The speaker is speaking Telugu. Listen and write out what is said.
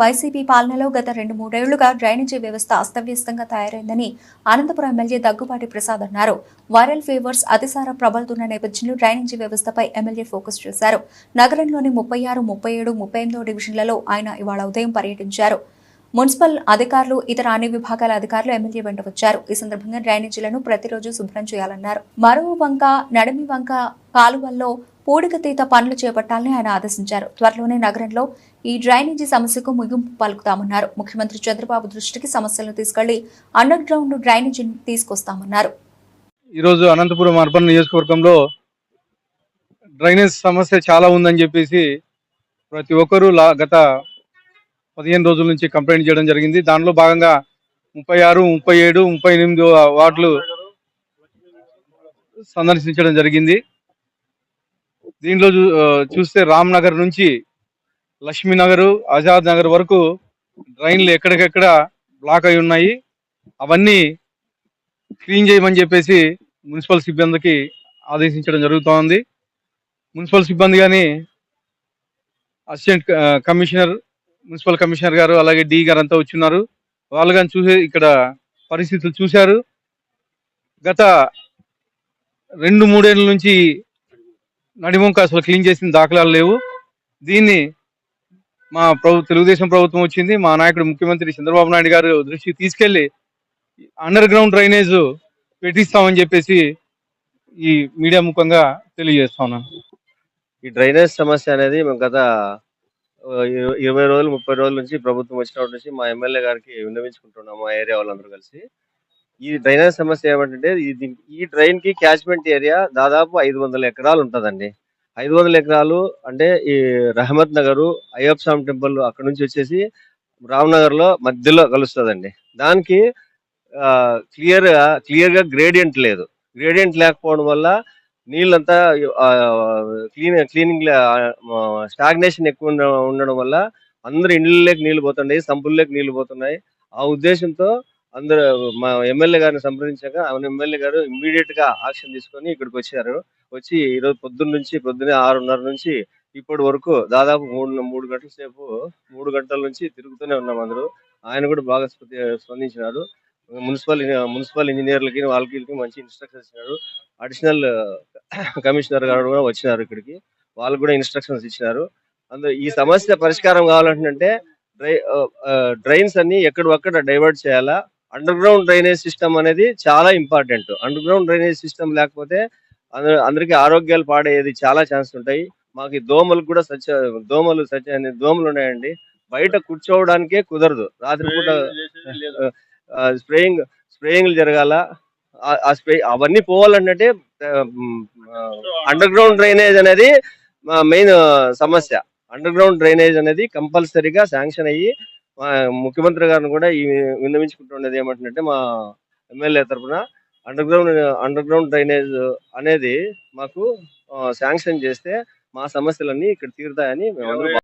వైసీపీ పాలనలో గత రెండు మూడేళ్ళుగా డ్రైనేజీ వ్యవస్థ అస్తవ్యస్తంగా తయారైందని అనంతపురం ఎమ్మెల్యే దగ్గుపాటి ప్రసాద్ అన్నారు. వైరల్ ఫీవర్స్ అతిసార ప్రబలుతున్న నేపథ్యంలో డ్రైనేజీ వ్యవస్థపై ఎమ్మెల్యే ఫోకస్ చేశారు. నగరంలోని ముప్పై ఆరు ముప్పై ఏడు ముప్పై ఎనిమిదో డివిజన్లలో ఆయన ఇవాళ ఉదయం పర్యటించారు. మున్సిపల్ అధికారులు ఇతర అన్ని విభాగాల అధికారులు ఎమ్మెల్యే వెంట వచ్చారు. ఈ సందర్భంగా డ్రైనేజీలను ప్రతిరోజు శుభ్రం చేయాలన్నారు. మరో వంక నడిమి వంక కాలువల్లో పూడికతీత పనులు చేపట్టాలని ఆయన ఆదేశించారు. త్వరలోనే నగరంలో ఈ డ్రైనేజీ సమస్యకు ముగింపు పలుకుతామన్నారు ముఖ్యమంత్రి చంద్రబాబు దృష్టికి సమస్యలను తీసుకెళ్ళి అండర్ గ్రౌండ్ డ్రైనేజీని తీసుకొస్తామన్నారు. ఈరోజు అనంతపురం అర్బన్ నియోజకవర్గంలో డ్రైనేజ్ సమస్య చాలా ఉందని చెప్పేసి ప్రతి ఒక్కరూ లా గత పదిహేను రోజుల నుంచి కంప్లైంట్ చేయడం జరిగింది. దానిలో భాగంగా ముప్పై ఆరు ముప్పై ఏడు ముప్పై ఎనిమిది వార్డులు సందర్శించడం జరిగింది. దీనిలో చూ- చూస్తే రామ్ నగర్ నుంచి లక్ష్మీనగర్ ఆజాద్ నగర్ వరకు డ్రైన్లు ఎక్కడికెక్కడ బ్లాక్ అయి ఉన్నాయి. అవన్నీ క్లీన్ చేయమని చెప్పేసి మున్సిపల్ సిబ్బందికి ఆదేశించడం జరుగుతోంది. మున్సిపల్ సిబ్బంది కానీ అసిస్టెంట్ కమిషనర్ మున్సిపల్ కమిషనర్ గారు అలాగే డి గారు అంతా వచ్చిన్నారు. వాళ్ళు కానీ చూసే ఇక్కడ పరిస్థితులు చూశారు. గత రెండు మూడేళ్ళ నుంచి నడిమొంక అసలు క్లీన్ చేసిన దాఖలాలు లేవు. దీన్ని మా ప్రభు తెలుగుదేశం ప్రభుత్వం వచ్చింది. మా నాయకుడు ముఖ్యమంత్రి చంద్రబాబు నాయుడు గారు దృష్టికి తీసుకెళ్ళి అండర్ గ్రౌండ్ డ్రైనేజ్ పెట్టిస్తామని చెప్పేసి ఈ మీడియా ముఖంగా తెలియజేస్తా ఉన్నాను. ఈ డ్రైనేజ్ సమస్య అనేది మేము గత ఇరవై రోజులు ముప్పై రోజుల నుంచి ప్రభుత్వం వచ్చినప్పటి నుంచి మా ఎమ్మెల్యే గారికి విన్నవించుకుంటున్నాం మా ఏరియా వాళ్ళందరూ కలిసి. ఈ డ్రైనేజ్ సమస్య ఏమంటే ఇది ఈ డ్రైన్కి క్యాచ్మెంట్ ఏరియా దాదాపు ఐదు వందల ఎకరాలు ఉంటుందండి. ఐదు వందల ఎకరాలు అంటే ఈ రహమత్ నగరు అయ్యప్ప స్వామి టెంపుల్ అక్కడ నుంచి వచ్చేసి రామ్నగర్లో మధ్యలో కలుస్తుందండి. దానికి క్లియర్గా క్లియర్గా గ్రేడియంట్ లేదు. గ్రేడియంట్ లేకపోవడం వల్ల నీళ్ళంతా క్లీన్ క్లీనింగ్ స్టాగ్నేషన్ ఎక్కువ ఉండడం వల్ల అందరు ఇండ్లలోకి నీళ్ళు పోతున్నాయి సంపుల్లోకి నీళ్ళు పోతున్నాయి. ఆ ఉద్దేశంతో అందరూ మా ఎమ్మెల్యే గారిని సంప్రదించాక ఆయన ఎమ్మెల్యే గారు ఇమ్మీడియట్గా యాక్షన్ తీసుకొని ఇక్కడికి వచ్చారు. వచ్చి ఈ రోజు పొద్దున్న నుంచి పొద్దున్నే ఆరున్నర నుంచి ఇప్పటి వరకు దాదాపు మూడు మూడు గంటల సేపు మూడు గంటల నుంచి తిరుగుతూనే ఉన్నాం అందరూ. ఆయన కూడా బాగా స్పందించినారు. మున్సిపల్ మున్సిపల్ ఇంజనీర్లకి వాళ్ళకి మంచి ఇన్స్ట్రక్షన్స్ ఇచ్చినారు. అడిషనల్ కమిషనర్ గారు కూడా వచ్చినారు ఇక్కడికి. వాళ్ళు కూడా ఇన్స్ట్రక్షన్స్ ఇచ్చినారు. అందులో ఈ సమస్య పరిష్కారం కావాలంటే డ్రై డ్రైన్స్ అన్ని ఎక్కడొక్కడ డైవర్ట్ చేయాలా? అండర్ గ్రౌండ్ డ్రైనేజ్ సిస్టమ్ అనేది చాలా important underground drainage system లేకపోతే అందరికీ ఆరోగ్యాలు పాడయ్యేది చాలా ఛాన్స్ ఉంటాయి. మాకు దోమలు కూడా సచ్ దోమలు సచ్ దోమలు ఉన్నాయండి. బయట కూర్చోవడానికే కుదరదు. రాత్రిపూట స్ప్రేయింగ్ స్ప్రేయింగ్లు జరగాల. ఆ- స్ప్రే అవన్నీ పోవాలంటే అండర్ గ్రౌండ్ డ్రైనేజ్ అనేది మెయిన్ సమస్య. అండర్ గ్రౌండ్ డ్రైనేజ్ అనేది కంపల్సరీగా శాంక్షన్ అయ్యి ముఖ్యమంత్రి గారిని కూడా ఈ విన్నవించుకుంటున్నది ఏమంటుంటే మా ఎమ్మెల్యే తరఫున underground underground drainage అనేది మాకు శాంక్షన్ చేస్తే మా సమస్యలన్నీ ఇక్కడ తీరుతాయని మేము